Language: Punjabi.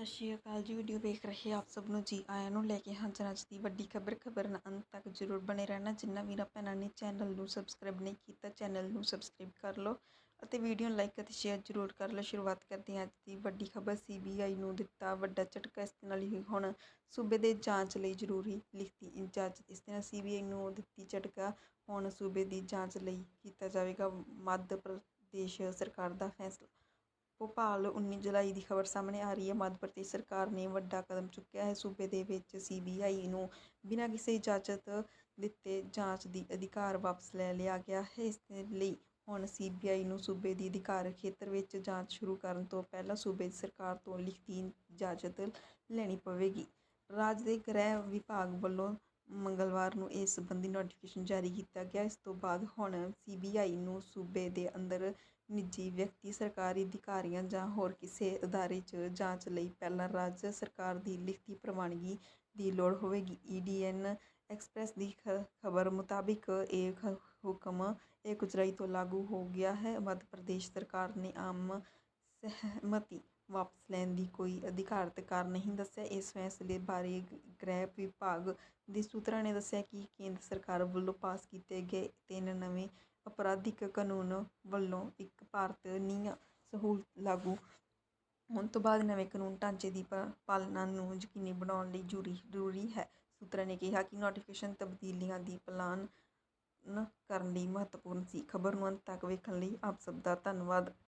ਸਤਿ ਸ਼੍ਰੀ ਅਕਾਲ ਜੀ ਵੀਡੀਓ ਵੇਖ ਰਹੇ ਆਪ ਸਭ ਨੂੰ। ਜੀ ਆਇਆਂ ਨੂੰ ਲੈ ਕੇ ਹਾਜ਼ਰ ਅੱਜ ਦੀ ਵੱਡੀ ਖਬਰ ਖਬਰ ਨਾਲ ਅੰਤ ਤੱਕ ਜਰੂਰ ਬਣੇ ਰਹਿਣਾ। ਜਿੰਨਾ ਵੀਰਾਂ ਭੈਣਾਂ ਨੇ ਚੈਨਲ ਨੂੰ ਸਬਸਕ੍ਰਾਈਬ ਨਹੀਂ ਕੀਤਾ ਚੈਨਲ ਨੂੰ ਸਬਸਕ੍ਰਾਈਬ ਕਰ ਲਓ ਅਤੇ ਵੀਡੀਓ ਨੂੰ ਲਾਈਕ ਅਤੇ ਸ਼ੇਅਰ ਜਰੂਰ ਕਰ ਲਓ। ਸ਼ੁਰੂਆਤ ਕਰਦੇ ਹਾਂ ਅੱਜ ਦੀ ਵੱਡੀ ਖਬਰ। ਸੀਬੀਆਈ ਨੂੰ ਦਿੱਤਾ ਵੱਡਾ ਝਟਕਾ, ਇਸ ਦੇ ਨਾਲ ਹੀ ਹੁਣ ਸੂਬੇ ਦੇ ਜਾਂਚ ਲਈ ਜ਼ਰੂਰੀ ਲਿਖਤੀ ਇਜਾਜ਼ਤ ਇਸ ਦੇ ਨਾਲ ਸੀਬੀਆਈ ਨੂੰ ਦਿੱਤੀ ਝਟਕਾ। ਹੁਣ ਸੂਬੇ ਦੀ ਜਾਂਚ ਲਈ ਕੀਤਾ ਜਾਵੇਗਾ। ਮੱਧ ਪ੍ਰਦੇਸ਼ ਸਰਕਾਰ ਦਾ ਫੈਸਲਾ। ਭੋਪਾਲ 19 ਜੁਲਾਈ ਦੀ ਖਬਰ ਸਾਹਮਣੇ ਆ ਰਹੀ ਹੈ। ਮੱਧ ਪ੍ਰਦੇਸ਼ ਸਰਕਾਰ ਨੇ ਵੱਡਾ ਕਦਮ ਚੁੱਕਿਆ ਹੈ। ਸੂਬੇ ਦੇ ਵਿੱਚ ਸੀਬੀਆਈ ਨੂੰ ਬਿਨਾਂ ਕਿਸੇ ਇਜਾਜ਼ਤ ਦਿੱਤੇ ਜਾਂਚ ਦੀ ਅਧਿਕਾਰ ਵਾਪਸ ਲੈ ਲਿਆ ਗਿਆ ਹੈ। ਇਸ ਦੇ ਲਈ ਹੁਣ ਸੀਬੀਆਈ ਨੂੰ ਸੂਬੇ ਦੀ ਅਧਿਕਾਰ ਖੇਤਰ ਵਿੱਚ ਜਾਂਚ ਸ਼ੁਰੂ ਕਰਨ ਤੋਂ ਪਹਿਲਾਂ ਸੂਬੇ ਦੀ ਸਰਕਾਰ ਤੋਂ ਲਿਖਤੀ ਇਜਾਜ਼ਤ ਲੈਣੀ ਪਵੇਗੀ। ਰਾਜ ਦੇ ਗ੍ਰਹਿ ਵਿਭਾਗ ਵੱਲੋਂ ਮੰਗਲਵਾਰ ਨੂੰ ਇਸ ਸੰਬੰਧੀ ਨੋਟੀਫਿਕੇਸ਼ਨ ਜਾਰੀ ਕੀਤਾ ਗਿਆ। ਇਸ ਤੋਂ ਬਾਅਦ ਹੁਣ ਸੀ ਬੀ ਆਈ ਨੂੰ ਸੂਬੇ ਦੇ ਅੰਦਰ ਨਿੱਜੀ ਵਿਅਕਤੀ, ਸਰਕਾਰੀ ਅਧਿਕਾਰੀਆਂ ਜਾਂ ਹੋਰ ਕਿਸੇ ਅਦਾਰੇ 'ਚ ਜਾਂਚ ਲਈ ਪਹਿਲਾਂ ਰਾਜ ਸਰਕਾਰ ਦੀ ਲਿਖਤੀ ਪ੍ਰਵਾਨਗੀ ਦੀ ਲੋੜ ਹੋਵੇਗੀ। ਈ ਡੀ ਈਡੀਐਨ ਐਕਸਪ੍ਰੈਸ ਦੀ ਖਬਰ ਮੁਤਾਬਿਕ ਇਹ ਖ- ਹੁਕਮ ਇੱਕ ਜੁਲਾਈ ਤੋਂ ਲਾਗੂ ਹੋ ਗਿਆ ਹੈ। ਮੱਧ ਪ੍ਰਦੇਸ਼ ਸਰਕਾਰ ਨੇ ਆਮ ਸਹਿਮਤੀ ਵਾਪਸ ਲੈਣ ਦੀ ਕੋਈ ਅਧਿਕਾਰਤ ਕਾਰਨ ਨਹੀਂ ਦੱਸਿਆ। ਇਸ ਫੈਸਲੇ ਬਾਰੇ ਗ੍ਰਹਿ ਵਿਭਾਗ ਦੇ ਸੂਤਰਾਂ ਨੇ ਦੱਸਿਆ ਕਿ ਕੇਂਦਰ ਸਰਕਾਰ ਵੱਲੋਂ ਪਾਸ ਕੀਤੇ ਗਏ ਤਿੰਨ ਨਵੇਂ ਅਪਰਾਧਿਕ ਕਾਨੂੰਨ ਵੱਲੋਂ ਇੱਕ ਭਾਰਤ ਨਿਯਮ ਸਹੂਲਤ ਲਾਗੂ ਹੋਣ ਤੋਂ ਬਾਅਦ ਨਵੇਂ ਕਾਨੂੰਨ ਢਾਂਚੇ ਦੀ ਪਾਲਣਾ ਨੂੰ ਯਕੀਨੀ ਬਣਾਉਣ ਲਈ ਜ਼ਰੂਰੀ ਜ਼ਰੂਰੀ ਹੈ। ਸੂਤਰਾਂ ਨੇ ਕਿਹਾ ਕਿ ਨੋਟੀਫਿਕੇਸ਼ਨ ਤਬਦੀਲੀਆਂ ਦੀ ਪਲਾਨ ਕਰਨ ਲਈ ਮਹੱਤਵਪੂਰਨ ਸੀ। ਖਬਰ ਨੂੰ ਅੰਤ ਤੱਕ ਵੇਖਣ ਲਈ ਆਪ ਸਭ ਦਾ ਧੰਨਵਾਦ।